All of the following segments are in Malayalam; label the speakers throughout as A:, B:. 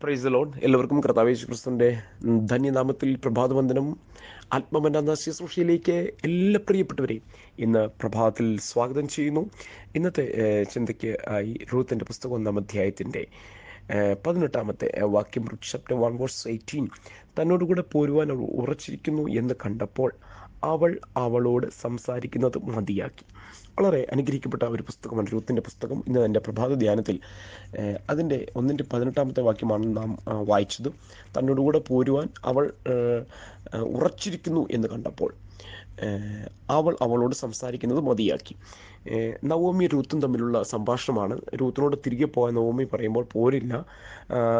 A: പ്രൈസ് ലോൺ എല്ലാവർക്കും കർത്താവേശ് ക്രിസ്തുവിന്റെ ധന്യനാമത്തിൽ പ്രഭാതവന്ദനം. ആത്മമന്ന ശുശ്രൂഷയിലേക്ക് എല്ലാ പ്രിയപ്പെട്ടവരെയും ഇന്ന് പ്രഭാതത്തിൽ സ്വാഗതം ചെയ്യുന്നു. ഇന്നത്തെ ചിന്തയ്ക്ക് ആയി റൂത്തിന്റെ പുസ്തകം ഒന്നാം അധ്യായത്തിന്റെ പതിനെട്ടാമത്തെ വാക്യം ചാപ്റ്റർ വൺ വേഴ്സ് എയ്റ്റീൻ തന്നോടുകൂടെ പോരുവാൻ അവൾ ഉറച്ചിരിക്കുന്നു എന്ന് കണ്ടപ്പോൾ അവൾ അവളോട് സംസാരിക്കുന്നത് മതിയാക്കി. വളരെ അനുഗ്രഹിക്കപ്പെട്ട ഒരു പുസ്തകമാണ് രൂത്തിന്റെ പുസ്തകം. ഇന്ന് എന്റെ പ്രഭാത ധ്യാനത്തിൽ അതിന്റെ ഒന്നിന്റെ പതിനെട്ടാമത്തെ വാക്യമാണ് നാം വായിച്ചത്. തന്നോടുകൂടെ പോരുവാൻ അവൾ ഉറച്ചിരിക്കുന്നു എന്ന് കണ്ടപ്പോൾ അവൾ അവളോട് സംസാരിക്കുന്നത് മതിയാക്കി. നവോമി രൂത്തും തമ്മിലുള്ള സംഭാഷണമാണ്. രൂത്തിനോട് തിരികെ പോകാൻ നവോമി പറയുമ്പോൾ പോരില്ല.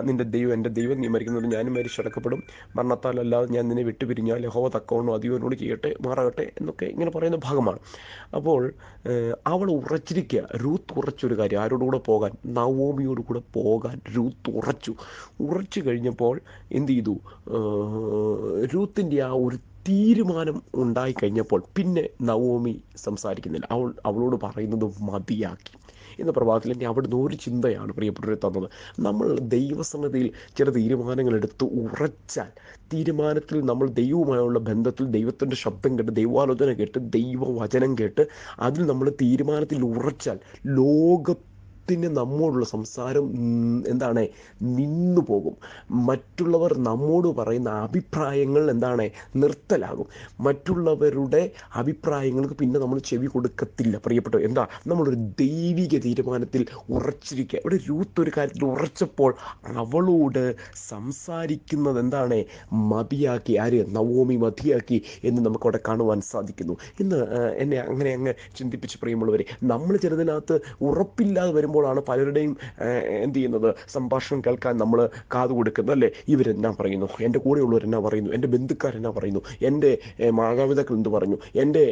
A: നിന്റെ ദൈവം എന്റെ ദൈവം നീ മരിക്കുന്നത് ഞാനും മരിച്ചടക്കപ്പെടും മരണത്താലല്ലാതെ ഞാൻ നിന്നെ വിട്ടുപിരിഞ്ഞാൽ ലഹോവ തക്കവണ്ണോ അധികനോട് ചെയ്യട്ടെ മാറാകട്ടെ എന്നൊക്കെ ഇങ്ങനെ പറയുന്ന ഭാഗമാണ്. അപ്പോൾ അവൾ ഉറച്ചിരിക്കുക. രൂത്ത് ഉറച്ചൊരു കാര്യം. ആരോടുകൂടെ പോകാൻ? നവോമിയോട് കൂടെ പോകാൻ രൂത്ത് ഉറച്ചു. ഉറച്ചു കഴിഞ്ഞപ്പോൾ എന്ത് ചെയ്തു? രൂത്തിന്റെ ആ ഒരു തീരുമാനം ഉണ്ടായി കഴിഞ്ഞപ്പോൾ പിന്നെ നവോമി സംസാരിക്കുന്നില്ല. അവൾ അവളോട് പറയുന്നത് മതിയാക്കി. എന്ന പ്രഭാതത്തിലെ അവിടുന്ന് ഒരു ചിന്തയാണ് പ്രിയപ്പെട്ടവരെ തന്നത്. നമ്മൾ ദൈവസന്നതിയിൽ ചില തീരുമാനങ്ങൾ എടുത്ത് ഉറച്ചാൽ തീരുമാനത്തിൽ നമ്മൾ ദൈവവുമായുള്ള ബന്ധത്തിൽ ദൈവത്തിന്റെ ശബ്ദം കേട്ട് ദൈവാലോചന കേട്ട് ദൈവവചനം കേട്ട് അതിൽ നമ്മൾ തീരുമാനത്തിൽ ഉറച്ചാൽ ലോക ത്തിന് നമ്മോടുള്ള സംസാരം എന്താണ് നിന്നു പോകും മറ്റുള്ളവർ നമ്മോട് പറയുന്ന അഭിപ്രായങ്ങൾ എന്താണ് നിർത്തലാകും. മറ്റുള്ളവരുടെ അഭിപ്രായങ്ങൾക്ക് പിന്നെ നമ്മൾ ചെവി കൊടുക്കത്തില്ല. പ്രിയപ്പെട്ടു എന്താ നമ്മളൊരു ദൈവിക തീരുമാനത്തിൽ ഉറച്ചിരിക്കുക. ഇവിടെ രൂത്ത് ഒരു കാര്യത്തിൽ ഉറച്ചപ്പോൾ അവളോട് സംസാരിക്കുന്നത് എന്താണ് മതിയാക്കി. ആര്? നവോമി മതിയാക്കി എന്ന് നമുക്കവിടെ കാണുവാൻ സാധിക്കുന്നു. ഇന്ന് എന്നെ അങ്ങനെ അങ്ങ് ചിന്തിപ്പിച്ച് പ്രിയമുള്ളവരെ നമ്മൾ ചിലതിനകത്ത് ഉറപ്പില്ലാതെ വരുമ്പോഴാണ് പലരുടെയും എന്ത് ചെയ്യുന്നത്? സംഭാഷണം കേൾക്കാൻ നമ്മൾ കാതു കൊടുക്കുന്നത് അല്ലേ? ഇവരെന്നാ പറയുന്നു? എന്റെ കൂടെയുള്ളവർ എന്നാ പറയുന്നു? എന്റെ ബന്ധുക്കാരെന്നാ പറയുന്നു? എന്റെ മാതാപിതാക്കൾ എന്ത് പറഞ്ഞു? എന്റെ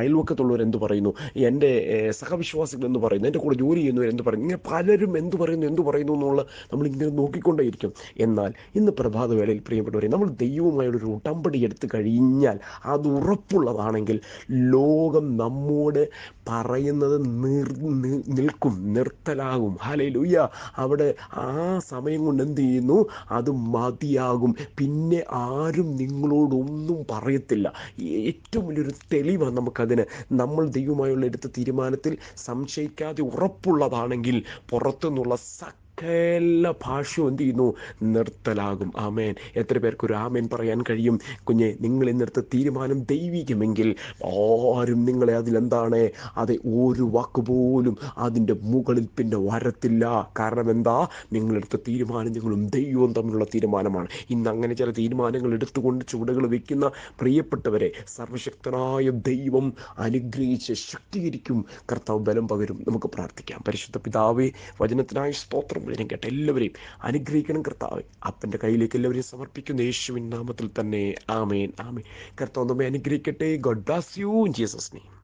A: അയൽവക്കത്തുള്ളവരെന്ത് പറയുന്നു? എന്റെ സഹവിശ്വാസികൾ എന്ത് പറയുന്നു? എന്റെ കൂടെ ജോലി ചെയ്യുന്നവർ എന്ത് പറയുന്നു? ഇങ്ങനെ പലരും എന്ത് പറയുന്നു? എന്ത് പറയുന്നു എന്നുള്ള നമ്മളിങ്ങനെ നോക്കിക്കൊണ്ടേയിരിക്കും. എന്നാൽ ഇന്ന് പ്രഭാതവേളയിൽ പ്രിയപ്പെട്ടവരെ നമ്മൾ ദൈവമായുള്ള ഒരു ഉടമ്പടി എടുത്തു കഴിഞ്ഞാൽ അത് ഉറപ്പുള്ളതാണെങ്കിൽ ലോകം നമ്മോട് പറയുന്നത് നിർ നിൽക്കും. നിർത്തലാകും. ഹലയിലുയ്യ അവിടെ ആ സമയം കൊണ്ട് എന്ത് ചെയ്യുന്നു? അത് മതിയാകും. പിന്നെ ആരും നിങ്ങളോടൊന്നും പറയത്തില്ല. ഏറ്റവും വലിയൊരു തെളിവാണ് നമുക്കതിന്. നമ്മൾ ദൈവമായുള്ള എടുത്ത തീരുമാനത്തിൽ സംശയിക്കാതെ ഉറപ്പുള്ളതാണെങ്കിൽ പുറത്തുനിന്നുള്ള സകല ഭാഷയും എന്ത് ചെയ്യുന്നു? നിർത്തലാകും. ആമേൻ. എത്ര പേർക്ക് ഒരു ആമേൻ പറയാൻ കഴിയും? കുഞ്ഞെ നിങ്ങൾ ഇന്നെടുത്ത തീരുമാനം ദൈവികമെങ്കിൽ ആരും നിങ്ങളെ അതിലെന്താണ് അത് ഒരു വാക്ക് പോലും അതിന്റെ മുകളിൽ പിന്നെ വരത്തില്ല. കാരണം എന്താ? നിങ്ങളെടുത്ത തീരുമാനം നിങ്ങളും ദൈവവും തമ്മിലുള്ള തീരുമാനമാണ്. ഇന്ന് അങ്ങനെ ചില തീരുമാനങ്ങൾ എടുത്തുകൊണ്ട് ചുവടുകൾ വെക്കുന്ന പ്രിയപ്പെട്ടവരെ സർവശക്തനായ ദൈവം അനുഗ്രഹിച്ച് ശക്തീകരിക്കും. കർത്താവ് ബലം പകരും. നമുക്ക് പ്രാർത്ഥിക്കാം. പരിശുദ്ധ പിതാവേ വചനത്തിനായി സ്തോത്രം. വചനം കേട്ട എല്ലാവരെയും അനുഗ്രഹിക്കണം കർത്താവ്. അപ്പന്റെ കയ്യിലേക്ക് എല്ലാവരെയും സമർപ്പിക്കുന്ന യേശുവിൻ നാമത്തിൽ തന്നെ ആമേൻ ആമേൻ. കർത്താവ് നമ്മെ അനുഗ്രഹിക്കട്ടെ. God bless you Jesus name